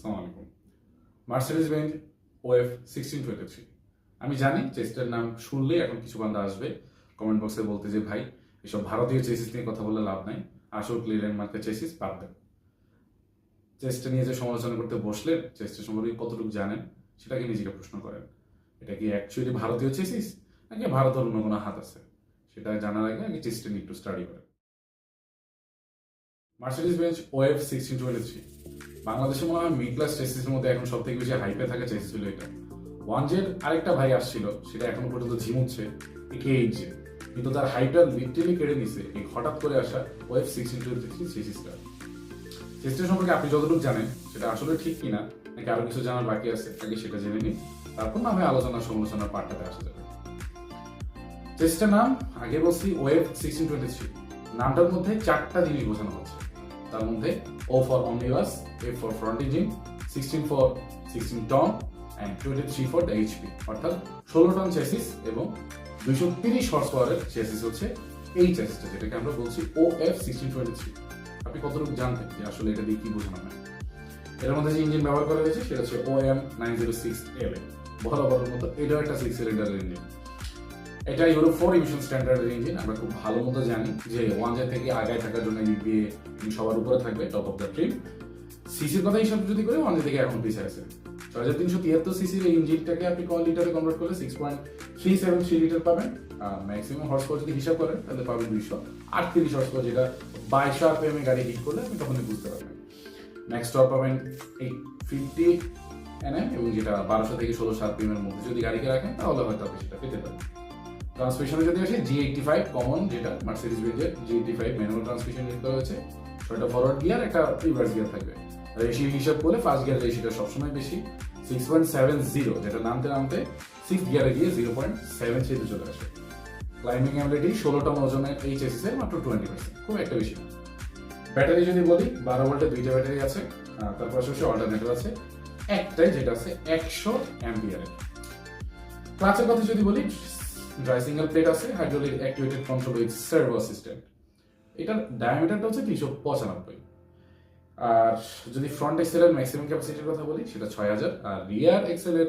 সালাম আলাইকুম Mercedes Benz OF sixteen twenty three আমি জানি চেস্টের নাম শুনলেই এখন কিছু বান্ধা আসবে কমেন্ট বক্সে বলতে যে, ভাই, এসব ভারতীয় চেসিস নিয়ে কথা বলে লাভ নাই। আসল ক্লিয়ারেন মার্কেট চেসিস বাদ চেস্টে নিয়ে যে সমালোচনা করতে বসলেন চেস্টের সম্পর্কে কতটুকু জানেন সেটাকে নিজেকে প্রশ্ন করেন? এটা কি অ্যাকচুয়ালি ভারতীয় চেসিস নাকি ভারতের অন্য কোনো হাত আছে? সেটা জানার আগে আগে চেস্টে নিয়ে একটু স্টাডি করেন। Mercedes Benz OF sixteen twenty three বাংলাদেশে মনে হয় মিড ক্লাস চেসিসের মধ্যে এখন সব থেকে বেশি হাইপে থাকা চেসিস হলো এটা। ওয়ান জেড আরেকটা ভাই আসছিল, সেটা এখনও পর্যন্ত ঝিমুচ্ছে কে এইট জে কিন্তু তার হাইপটা লিটারলি কেড়ে নিছে, এই হঠাৎ করে আসা ওএফ সিক্সটিন টোয়েন্টি থ্রি চেসিসটা চেসিসটা সম্পর্কে আপনি যতটুকু জানেন, সেটা আসলে ঠিক কিনা, নাকি আরও কিছু জানার বাকি আছে আগে সেটা জেনে নিন। তারপর না হয় আলোচনা সমালোচনার পার্টটাতে আসতে যাবে। চেসটার নাম, আগে বলছি ওয়েব সিক্সটিন টোয়েন্টি থ্রি নামটার মধ্যে চারটা জিনিস বোঝানো হচ্ছে। তার মধ্যে O for omnibus F for front engine sixteen for sixteen ton and twenty three for the HP অর্থাৎ ষোলো টন চেসিস এবং দুইশো তিরিশ হর্স পাওয়ারের চেসিস হচ্ছে এই চেসিসটা যেটাকে আমরা বলছি O F sixteen twenty three আপনি কতটুকু জানতেন যে আসলে এটা দিয়ে কি বোঝানো হয়? এর মধ্যে যে ইঞ্জিন ব্যবহার করা হয়েছে, সেটা হচ্ছে O M nine zero six L বরাবরের মতো এটাও একটা সিক্স সিলিন্ডারের ইঞ্জিন এটা ইউরো ফোর ইমিশন স্ট্যান্ডার্ডের ইঞ্জিন আমরা খুব ভালো মতো জানি যে ওয়ান জে থেকে আগায় থাকার জন্য দিয়ে সবার উপরে থাকবে টপ অফ দ্য ট্রিম সিসির কথা হিসাব যদি করে ওয়ান জে থেকে এখন পিছিয়ে আছে। ছয় হাজার তিনশো তিয়াত্তর সিসির ইঞ্জিনটাকে আপনি লিটারে কনভার্ট করলে six point three seven three litre পাবেন। ম্যাক্সিমাম হর্স পাওয়ার যদি হিসাব করেন, তাহলে পাবেন দুইশো আটত্রিশ হর্স পাওয়ার যেটা বাইশশো আরপিএম গাড়ি হিট করলে আপনি তখনই বুঝতে পারবেন। নেক্সট টপ পাবেন এই ফিফটি এনএম এবং যেটা বারোশো থেকে ষোলোশো আরপিএম এর মধ্যে যদি গাড়িকে রাখেন, তাহলে হয়তো আপনি সেটা পেতে পারেন। ট্রান্সমিশনে যদি আসে জি এইটটি ফাইভ কমন যেটা Mercedes বেঞ্জের G eighty five manual transmission দিতে হয়েছে। ছয়টা ফরওয়ার্ড গিয়ার একটা রিভার্স গিয়ার থাকবে। রেশিও হিসাব করলে ফার্স্ট গিয়ার রেশিওটা সবসময় বেশি। সিক্স পয়েন্ট সেভেন জিরো যেটা নামতে নামতে সিক্স গিয়ারে গিয়ে জিরো পয়েন্ট সেভেন থ্রিতে চলে আসে। ক্লাইম্বিং অ্যাবিলিটি ষোলো টন ওজনের এই চেসিসের মাত্র টোয়েন্টি পার্সেন্ট খুব একটা বেশি ব্যাটারি যদি বলি, বারো ভোল্টের দুইটা ব্যাটারি আছে আর তার পাশাপাশি অল্টারনেটিভ আছে। একটাই যেটা আছে একশো অ্যাম্পিয়ারের ক্লাচের কথা যদি বলি ড্রাই সিঙ্গেল প্লেট আছে hydraulic activated control with servo system এটার ডায়ামিটারটা হচ্ছে তিনশো পঁচানব্বই। আর যদি ফ্রন্ট এক্সেলের ম্যাক্সিমাম ক্যাপাসিটির কথা বলি, সেটা ছয় হাজার। আর রিয়ার এক্সেলের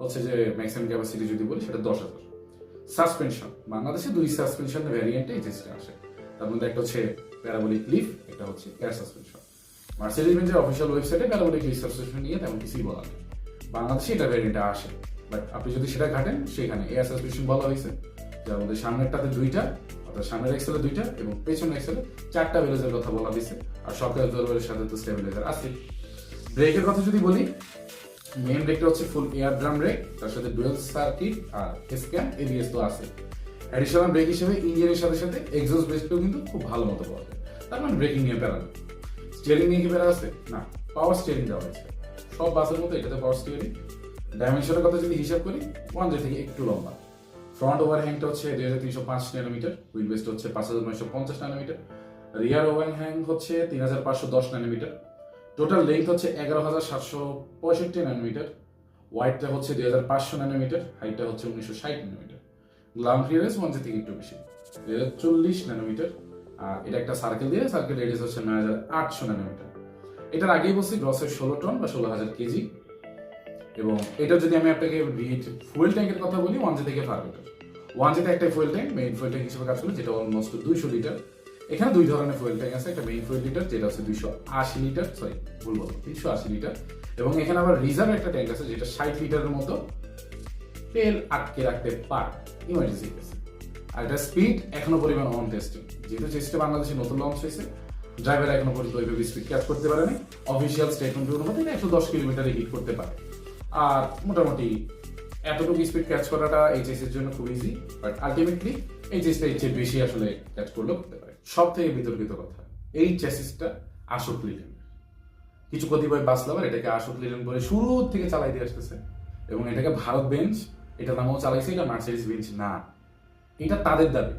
হচ্ছে যে ম্যাক্সিমাম ক্যাপাসিটি যদি বলি, সেটা দশ হাজার। সাসপেনশন বাংলাদেশে দুই সাসপেনশন ভ্যারিয়েন্টে চেষ্টা আসে। তার মধ্যে একটা হচ্ছে প্যারাবলিক লিফ একটা হচ্ছে এয়ার সাসপেনশন মার্সিডিজ বেঞ্চের অফিসিয়াল ওয়েবসাইটে প্যারাবলিক লিফ সাসপেনশন নিয়ে তেমন কিছুই বলা নেই। বাংলাদেশে এটা ভ্যারিয়েন্টে আসে। বাট আপনি যদি সেটা ঘাটেন, সেখানে এয়ার সাসপেনশন বলা হয়েছে। যার মধ্যে সামনেরটাতে দুইটা, অর্থাৎ সামনের এক্সেলে দুইটা এবং পেছনের এক্সেলে চারটা বেলেজের কথা বলা হয়েছে। আর সরকার দরবারের সাথে তো স্টেবিলাইজার আছে। ব্রেকের কথা যদি বলি মেন ব্রেকটা হচ্ছে ফুল এয়ার ড্রাম ব্রেক তার সাথে ডুয়েল সার্কিট আর স্ক্যান এবিএস তো আছে। অ্যাডিশনাল ব্রেক হিসেবে ইঞ্জিনের সাথে সাথে এক্সস্ট ব্রেকটাও কিন্তু খুব ভালো মতো পাওয়া যায়। তার মানে ব্রেকিং নিয়ে প্যারা স্টিয়ারিং নিয়ে কি প্যারা আছে? না পাওয়ার স্টিয়ারিং দেওয়া হয়েছে। সব বাসের মতো এটাতে পাওয়ার স্টিয়ারিং ডাইমেনশনের কথা যদি হিসাব করি ওয়ান জে থেকে একটু লম্বা। ফ্রন্ট ওভার হ্যাংটা হচ্ছে দুই হাজার তিনশো পাঁচ ন্যানোমিটার হুইল বেস্ট হচ্ছে পাঁচ হাজার নয়শো পঞ্চাশ ন্যানোমিটার রিয়ার ওভার হ্যাং হচ্ছে তিন হাজার পাঁচশো দশ ন্যানোমিটার টোটাল লেন্থ হচ্ছে এগারো হাজার সাতশো পঁয়ষট্টি ন্যানোমিটার ওয়াইডটা হচ্ছে দুই হাজার পাঁচশো ন্যানোমিটার হাইটটা হচ্ছে উনিশশো ষাট ন্যানোমিটার গ্রাউন্ড ক্লিয়ারেন্স ওয়ান থেকে একটু বেশি। দুই হাজার চল্লিশ ন্যানোমিটার আর এটা একটা সার্কেল দিয়ে সার্কেল রেডিয়াস হচ্ছে নয় হাজার আটশো ন্যানোমিটার এটার আগেই বলছি গ্রসের ষোলো টন বা ষোলো হাজার কেজি। এবং এটা যদি আমি আপনাকে ফুয়েল ট্যাঙ্কের কথা বলি ওয়ান জে থেকে ফার লিটার ওয়ান জেতে একটা fuel tank main fuel tank হিসেবে কাজ করে, যেটা অলমোস্ট দুইশো লিটার এখানে দুই ধরনের ফুয়েল ট্যাঙ্ক আছে, একটা মেইন ফুয়েল লিটার যেটা হচ্ছে দুইশো আশি লিটার সরি ভুল বলো তিনশো আশি লিটার এবং এখানে আবার রিজার্ভ একটা ট্যাঙ্ক আছে, যেটা ষাট লিটারের মতো। তেল আটকে রাখতে পারে ইমার্জেন্সি কেসে আর এটা স্পিড এখনও পরিমাণ অন টেস্টিং যেহেতু চেষ্টা বাংলাদেশে নতুন লঞ্চ হয়েছে ড্রাইভার এখনও পর্যন্ত ওইভাবে স্পিড ক্যাচ করতে পারেনি। অফিসিয়াল স্টেটমেন্ট অনুমতি একশো দশ কিলোমিটারে হিট করতে পারে। আর মোটামুটি এতটুকু স্পিড ক্যাচ করাটা এইচএস এর জন্য খুব ইজি বাট আলটিমেটলি এইচএসটা এর চেয়ে বেশি আসলে ক্যাচ করলেও করতে পারে। সব থেকে বিতর্কিত কথা, এই চেসিসটা আশোক লিলেন কিছু কতিপয় বাস লাভার এটাকে আশোক লিলেন বলে শুরু থেকে চালাই দিয়ে আসতেছে, এবং এটাকে ভারত বেঞ্চ এটা নামও চালাইছে, এটা মার্সিডিস বেঞ্চ না। এটা তাদের দাবি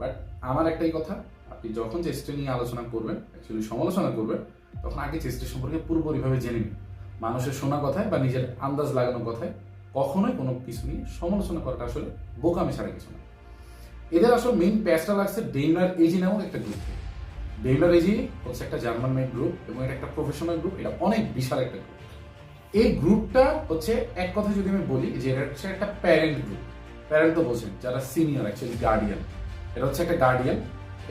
বাট আমার একটাই কথা, আপনি যখন চেষ্টা নিয়ে আলোচনা করবেন অ্যাকচুয়ালি সমালোচনা করবেন, তখন আগে চেষ্টা সম্পর্কে পুরোপুরিভাবে জেনে নিন। মানুষের শোনা কথায় বা নিজের আন্দাজ লাগানো কথায় কখনোই কোনো কিছু নিয়ে সমালোচনা করাটা আসলে বোকামি ছাড়া কিছু না। এদের আসলে মেইন প্যাচটা লাগছে ডেইমার এজি নামক একটা গ্রুপ ডেইমার এজি হচ্ছে একটা জার্মান মেড গ্রুপ এবং এটা একটা প্রফেশনাল গ্রুপ এটা অনেক বিশাল একটা গ্রুপ এই গ্রুপটা হচ্ছে এক কথা যদি আমি বলি যে এটা হচ্ছে একটা প্যারেন্ট গ্রুপ প্যারেন্ট তো বোঝেন, যারা সিনিয়র অ্যাকচুয়ালি গার্ডিয়ান এটা হচ্ছে একটা গার্ডিয়ান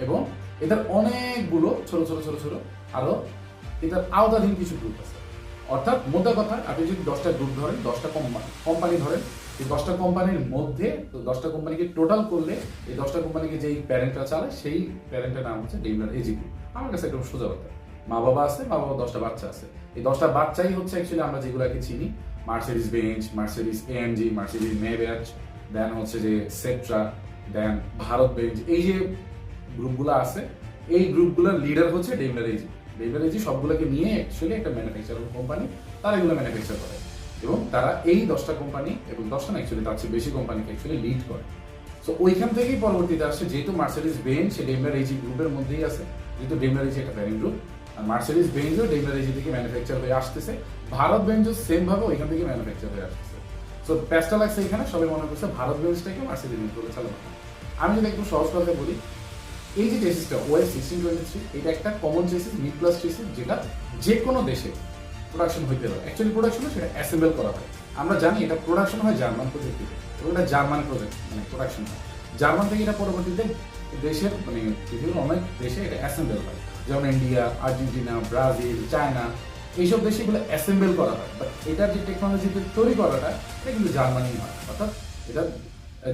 এবং এদের অনেকগুলো ছোট ছোট ছোট ছোট আরও এটার আওতাধীন কিছু গ্রুপ আছে। অর্থাৎ মোদ্দা কথা, আপনি যদি দশটা গ্রুপ ধরেন, দশটা কোম্পানি ধরেন, এই দশটা কোম্পানির মধ্যে, তো দশটা কোম্পানিকে টোটাল করলে, এই দশটা কোম্পানিকে যেই প্যারেন্টটা চালায়, সেই প্যারেন্টের নাম হচ্ছে ডেইমলার এজি গ্রুপ আমার কাছে একদম সোজা কথা। মা বাবা আছে, মা বাবা দশটা বাচ্চা আছে। এই দশটা বাচ্চাই হচ্ছে অ্যাকচুয়ালি আমরা যেগুলোকে চিনি Mercedes Benz Mercedes AMG Mercedes Maybach then হচ্ছে যে সেট্রা দেন ভারত বেঞ্চ এই যে গ্রুপগুলো আছে, এই গ্রুপগুলোর লিডার হচ্ছে ডেইমলার এজি এজি সবগুলোকে নিয়ে অ্যাকচুয়ালি একটা ম্যানুফ্যাকচারিং কোম্পানি তারা এগুলো ম্যানুফ্যাকচার করে। এবং তারা এই দশটা কোম্পানি এবং দশটা না অ্যাকচুয়ালি তার চেয়ে বেশি কোম্পানিকে অ্যাকচুয়ালি লিড করে। সো ওইখান থেকেই পরবর্তীতে আসছে যেহেতু মার্সিডিস বেঞ্চ সে ডেমলার এজি গ্রুপের মধ্যেই আছে, যেহেতু ডেমলার এজি একটা প্যারেন্ট গ্রুপ আর মার্সিডিস বেঞ্চও ডেমলার এজি থেকে ম্যানুফ্যাকচার হয়ে আসতেছে। ভারত বেঞ্চও সেমভাবে ওইখান থেকে ম্যানুফ্যাকচার হয়ে আসতেছে। সো প্যাচটা লাগছে এখানে সবাই মনে করছে ভারত বেঞ্চটাকে মার্সিডিস বেঞ্চ বলে চালানো আমি যদি একটু সহজ কথা বলি এই যে চেসিসটা ওয়াই সিক্সটিন টোয়েন্টি থ্রি এটা একটা common chassis mid class chassis যেটা যে কোনো দেশে প্রোডাকশন হইতে পারে। অ্যাকচুয়ালি প্রোডাকশন সেটা অ্যাসেম্বল করা হয়। আমরা জানি এটা প্রোডাকশন হয় জার্মান প্রযুক্তিতে এবং এটা জার্মান প্রজেক্ট মানে প্রোডাকশন হয়। জার্মান থেকে এটা পরবর্তীতে দেশের মানে পৃথিবীর অনেক দেশে এটা অ্যাসেম্বল হয়। যেমন ইন্ডিয়া আর্জেন্টিনা ব্রাজিল চায়না এইসব দেশে এগুলো অ্যাসেম্বল করা হয়। বাট এটার যে টেকনোলজিতে তৈরি করাটা, এটা কিন্তু জার্মানি হয়। অর্থাৎ এটা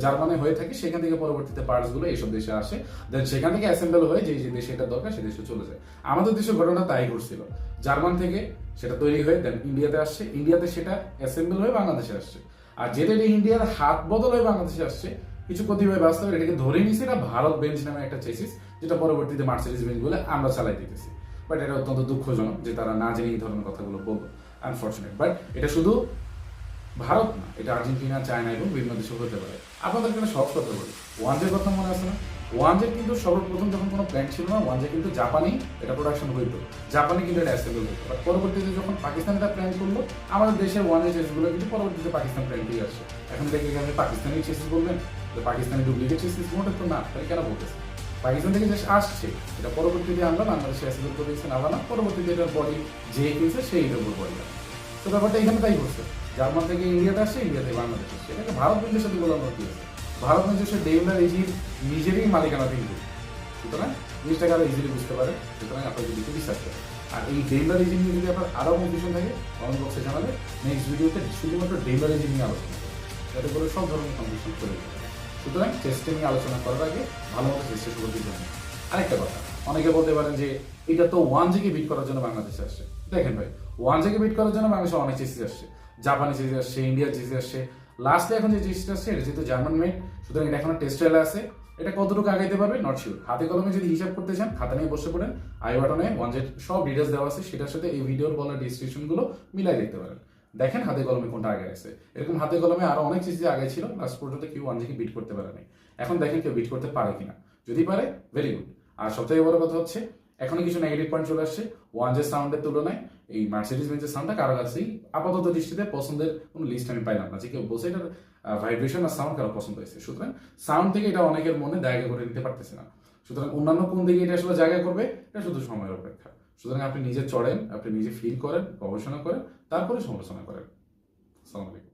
জার্মানি হয়ে থাকে, সেখান থেকে পরবর্তীতে পার্টসগুলো এইসব দেশে আসে। দেন সেখান থেকে অ্যাসেম্বল হয়ে যে দেশে এটা দরকার, সে দেশে চলে যায়। আমাদের দেশের ঘটনা তাই ঘটছিল। জার্মান থেকে সেটা তৈরি হয়ে দেন ইন্ডিয়াতে আসছে। ইন্ডিয়াতে সেটা অ্যাসেম্বল হয়ে বাংলাদেশে আসছে। আর যেটা ইন্ডিয়ার হাত বদল হয়ে বাংলাদেশে আসছে, কিছু কতিপয় বাস্তবে এটাকে ধরে নিছে এটা ভারত বেঞ্চ নামে একটা চেসিস যেটা পরবর্তীতে মার্সিডিজ বেঞ্চ বলে আমরা চালাই দিতেছি। বাট এটা অত্যন্ত দুঃখজনক যে তারা না জেনে এই ধরনের কথাগুলো বলব আনফর্চুনেট বাট এটা শুধু ভারত না, এটা আর্জেন্টিনা, চায়না এবং বিভিন্ন দেশে হতে পারে। আপনাদের এখানে সহজ কথা বলি। ওয়ানজের কথা মনে আছে না? ওয়ানজের কিন্তু সর্বপ্রথম যখন কোনো প্ল্যান্ট ছিল না। ওয়ানজে কিন্তু জাপানি, এটা প্রোডাকশন হইতো। জাপানি কিন্তু এটা অ্যাসেম্বল হতো বাট পরবর্তীতে যখন পাকিস্তান এটা প্ল্যান করল, আমাদের দেশের ওয়ানের চেসগুলো কিন্তু পরবর্তীতে পাকিস্তান প্ল্যান দিয়ে আসছে। এখন দেখে আপনি পাকিস্তানি চেসিস বলবেন যে পাকিস্তানি ডুপ্লিকেট চেসিস মোটে তো না, তাহলে কেন বলতেছে পাকিস্তান থেকে যে আসছে, এটা পরবর্তীতে আমরা বাংলাদেশে অ্যাসেম্বল করে দিয়েছেন আবার না পরবর্তীতে এটার বডি যে কিনছে, সেই এটার উপর বডি তো ব্যাপারটা এখানে তাই করছে জার্মান থেকে ইন্ডিয়াতে আসছে ইন্ডিয়া থেকে বাংলাদেশ আসছে। এটাকে ভারত সাথে বলানো কি আছে ভারত সে ডেইমলার এজির নিজেরই মালিকানা কিন্তু সুতরাং জিনিসটাকে আরও ইজিলি বুঝতে পারে। সুতরাং আপনার যদি বিশ্বাস করেন। আর এই ডেইমলার এজি নিয়ে যদি আপনার আরও কনফিউশন থাকে কমেন্ট বক্সে জানাবে নেক্সট ভিডিওতে শুধুমাত্র ডেইমলার এজি নিয়ে আলোচনা করব। যাতে করে সব ধরনের কনফিউশন চলে যাবে সুতরাং চেষ্টা নিয়ে আলোচনা করার আগে ভালো মতো চেষ্টা শুরু দিতে হবে আরেকটা কথা, অনেকে বলতে পারেন যে এটা তো ওয়ান জিকে বিট করার জন্য বাংলাদেশে আসছে। দেখেন ভাই ওয়ান জিকে বিট করার জন্য বাংলাদেশে অনেক চেসিস আসছে। জাপানি চেসিস আসছে ইন্ডিয়ার চেসিস আসছে। লাস্টে এখন যে চেসিস আসছে, এটা যেহেতু জার্মান মেড সুতরাং এটা এখন টেস্ট ট্রায়ালে আছে। এটা কতটুকু আগাইতে পারবে? নট শিওর হাতে কলমে যদি হিসাব করতে চান, খাতা নিয়ে বসে পড়েন। আই বাটনে ওয়ান জেড সব ডিটেলস দেওয়া আছে, সেটার সাথে এই ভিডিওর বলা ডিসক্রিপশনগুলো মিলাই দেখতে পারেন। দেখেন হাতে কলমে কোনটা আগে আছে এরকম হাতে কলমে আরও অনেক চেসিস আগে ছিল লাস্ট পর্যন্ত কেউ ওয়ান জিকে বিট করতে পারে নাই। এখন দেখেন কেউ বিট করতে পারে কিনা। যদি পারে ভেরি গুড আর সবথেকে বড় কথা হচ্ছে এখনও কিছু নেগেটিভ পয়েন্ট চলে আসছে। ওয়ান জে সাউন্ডের তুলনায় এই মার্সিডিজ বেঞ্চের সাউন্ডটা কারও কাছেই আপাতত দৃষ্টিতে পছন্দের কোনো লিস্ট আমি পাইলাম না। যে কেউ বলছে এটার ভাইব্রেশন আর সাউন্ড কারও পছন্দ হয়েছে। সুতরাং সাউন্ড থেকে এটা অনেকের মনে জায়গা করে নিতে পারতেছে না। সুতরাং অন্যান্য কোন দিকে এটা আসলে জায়গা করবে, এটা শুধু সময়ের অপেক্ষা। সুতরাং আপনি নিজে চড়েন, আপনি নিজে ফিল করেন, গবেষণা করেন, তারপরে সমালোচনা করেন। আসসালামু আলাইকুম।